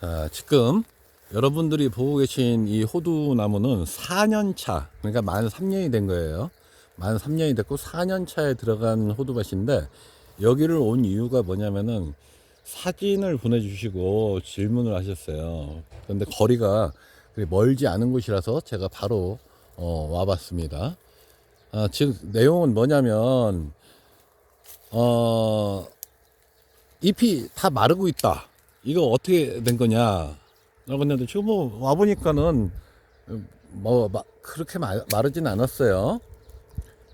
자, 지금 여러분들이 보고 계신 이 호두 나무는 4년 차, 그러니까 만 3년이 된 거예요. 만 3년이 됐고 4년 차에 들어간 호두밭인데 여기를 온 이유가 뭐냐면은 사진을 보내주시고 질문을 하셨어요. 그런데 거리가 멀지 않은 곳이라서 제가 바로 어, 와봤습니다. 아, 즉 내용은 뭐냐면 어, 잎이 다 마르고 있다. 이거 어떻게 된 거냐? 라고 했는데 지금 뭐 와보니까는 뭐 마- 그렇게 마, 마르진 않았어요.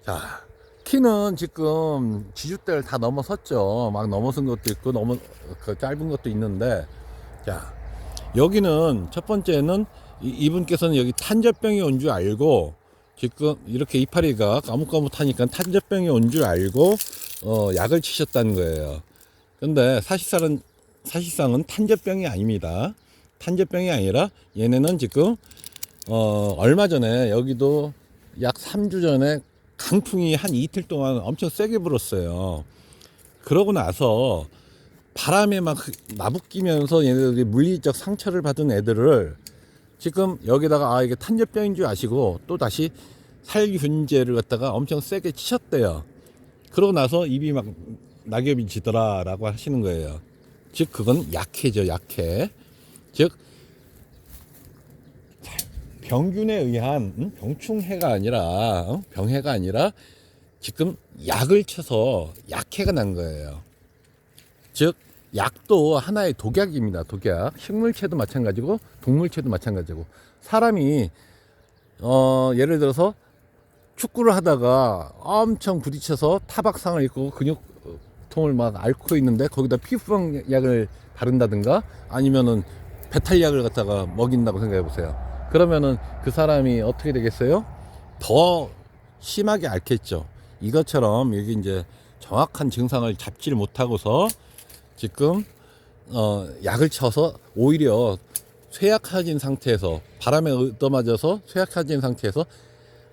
자, 키는 지금 지주대를 다 넘어섰죠. 막 넘어선 것도 있고 너무 그 짧은 것도 있는데 자, 여기는 첫 번째는 이- 이분께서는 여기 탄저병이 온 줄 알고 지금 이렇게 이파리가 까뭇까뭇하니까 탄저병이 온 줄 알고 어, 약을 치셨다는 거예요. 근데 사실상은 사실상은 탄저병이 아닙니다. 탄저병이 아니라 얘네는 지금 어, 얼마 전에 여기도 약 3주 전에 강풍이 한 이틀 동안 엄청 세게 불었어요. 그러고 나서 바람에 막 나부끼면서 얘네들이 물리적 상처를 받은 애들을 지금 여기다가 아 이게 탄저병인 줄 아시고 또 다시 살균제를 갖다가 엄청 세게 치셨대요. 그러고 나서 입이 막 낙엽이 지더라라고 하시는 거예요. 즉 그건 약해죠, 약해. 즉 병균에 의한 음? 병충해가 아니라 어? 병해가 아니라 지금 약을 쳐서 약해가 난 거예요. 즉 약도 하나의 독약입니다. 독약. 식물체도 마찬가지고 동물체도 마찬가지고 사람이 어 예를 들어서 축구를 하다가 엄청 부딪혀서 타박상을 입고 근육 통을 막 앓고 있는데 거기다 피부병 약을 바른다든가 아니면은 배탈약을 갖다가 먹인다고 생각해 보세요. 그러면은 그 사람이 어떻게 되겠어요? 더 심하게 앓겠죠. 이것처럼 여기 이제 정확한 증상을 잡지를 못하고서 지금 어 약을 쳐서 오히려 쇠약해진 상태에서 바람에 얻어맞아서 쇠약해진 상태에서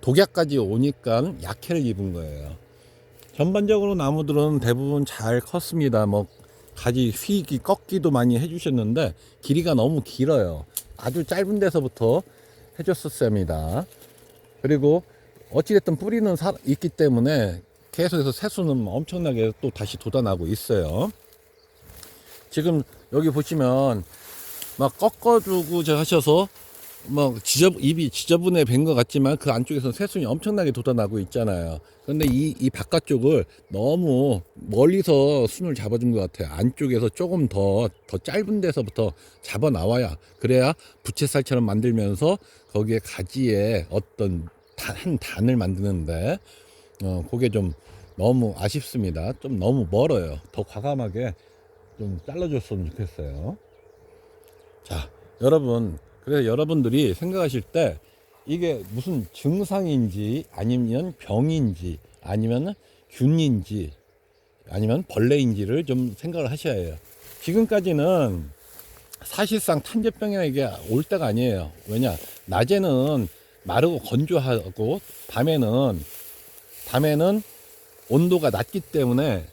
독약까지 오니까 약해를 입은 거예요. 전반적으로 나무들은 대부분 잘 컸습니다. 뭐 가지 휘기 꺾기도 많이 해주셨는데 길이가 너무 길어요. 아주 짧은 데서부터 해줬었습니다. 그리고 어찌됐든 뿌리는 사- 있기 때문에 계속해서 새수는 엄청나게 또 다시 돋아나고 있어요. 지금 여기 보시면 막 꺾어주고 저 하셔서 뭐 지저 입이 지저분해 뵌 것 같지만 그 안쪽에서는 새순이 엄청나게 돋아나고 있잖아요. 그런데 이, 이 바깥쪽을 너무 멀리서 순을 잡아준 것 같아요. 안쪽에서 조금 더, 더 짧은 데서부터 잡아 나와야 그래야 부채살처럼 만들면서 거기에 가지에 어떤 단, 한 단을 만드는데 어, 그게 좀 너무 아쉽습니다. 좀 너무 멀어요. 더 과감하게 좀 잘라줬으면 좋겠어요. 자, 여러분, 그래서 여러분들이 생각하실 때 이게 무슨 증상인지 아니면 병인지 아니면 균인지 아니면 벌레인지를 좀 생각을 하셔야 해요. 지금까지는 사실상 탄저병이나 이게 올 때가 아니에요. 왜냐? 낮에는 마르고 건조하고 밤에는 밤에는 온도가 낮기 때문에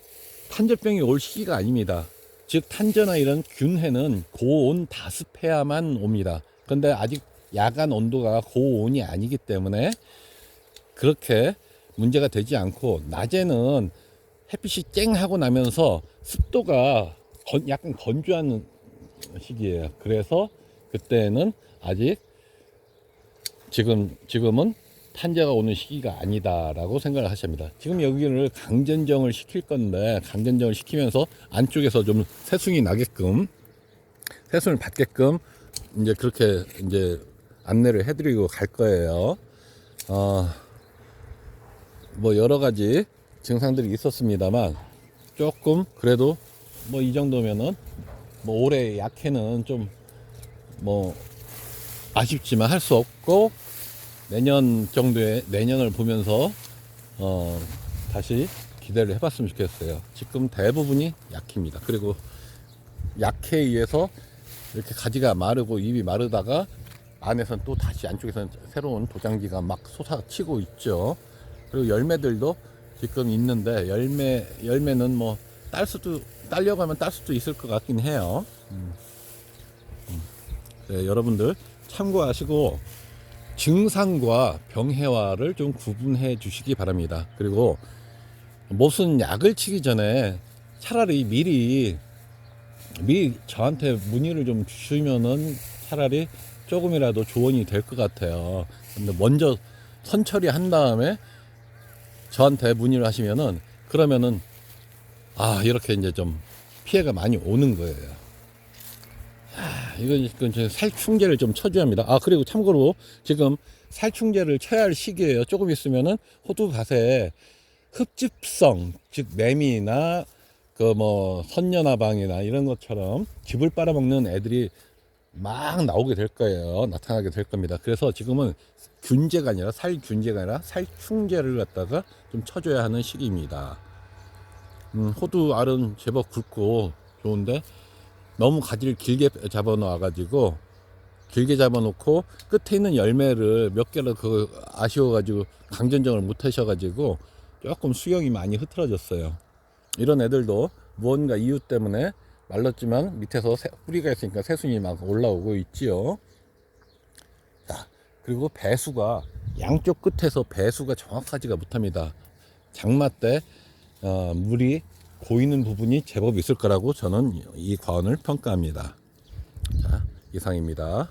탄저병이 올 시기가 아닙니다. 즉 탄저나 이런 균해는 고온 다습해야만 옵니다. 그런데 아직 야간 온도가 고온이 아니기 때문에 그렇게 문제가 되지 않고 낮에는 햇빛이 쨍 하고 나면서 습도가 건- 약간 건조한 시기예요. 그래서 그때는 아직 지금 지금은 탄저가 오는 시기가 아니다라고 생각을 하십니다. 지금 여기를 강전정을 시킬 건데 강전정을 시키면서 안쪽에서 좀 새순이 나게끔 새순을 받게끔 이제 그렇게 이제 안내를 해드리고 갈 거예요. 어, 뭐 여러 가지 증상들이 있었습니다만 조금 그래도 뭐 이 정도면은 뭐 올해 약해는 좀 뭐 아쉽지만 할 수 없고 내년 정도에 내년을 보면서 어 다시 기대를 해봤으면 좋겠어요. 지금 대부분이 약입니다. 그리고 약해에 의해서 이렇게 가지가 마르고 잎이 마르다가 안에서는 또 다시 안쪽에서는 새로운 도장지가 막 솟아치고 있죠. 그리고 열매들도 지금 있는데 열매 열매는 뭐 딸 수도 따려고 하면 딸 수도 있을 것 같긴 해요. 음. 음. 네, 여러분들 참고하시고 증상과 병해화를 좀 구분해 주시기 바랍니다. 그리고 무슨 약을 치기 전에 차라리 미리 미리 저한테 문의를 좀 주시면은 차라리 조금이라도 조언이 될 것 같아요. 근데 먼저 선처리 한 다음에 저한테 문의를 하시면은 그러면은 아 이렇게 이제 좀 피해가 많이 오는 거예요. 아, 이건 지금 살충제를 좀 쳐줘야 합니다. 아 그리고 참고로 지금 살충제를 쳐야 할 시기예요. 조금 있으면은 호두밭에 흡집성 즉 매미나 그 뭐 선녀나방이나 이런 것처럼 즙을 빨아먹는 애들이 막 나오게 될 거예요. 나타나게 될 겁니다. 그래서 지금은 균제가 아니라 살 균제가 아니라 살 충제를 갖다가 좀 쳐줘야 하는 시기입니다. 음, 호두 알은 제법 굵고 좋은데 너무 가지를 길게 잡아 놓아 가지고 길게 잡아 놓고 끝에 있는 열매를 몇 개를 그 아쉬워 가지고 강전정을 못 하셔 가지고 조금 수영이 많이 흐트러졌어요. 이런 애들도 무언가 이유 때문에 말랐지만 밑에서 새- 뿌리가 있으니까 새순이 막 올라오고 있지요. 자, 그리고 배수가 양쪽 끝에서 배수가 정확하지가 못합니다. 장마 때 어, 물이 고이는 부분이 제법 있을 거라고 저는 이 과언을 평가합니다. 자, 이상입니다.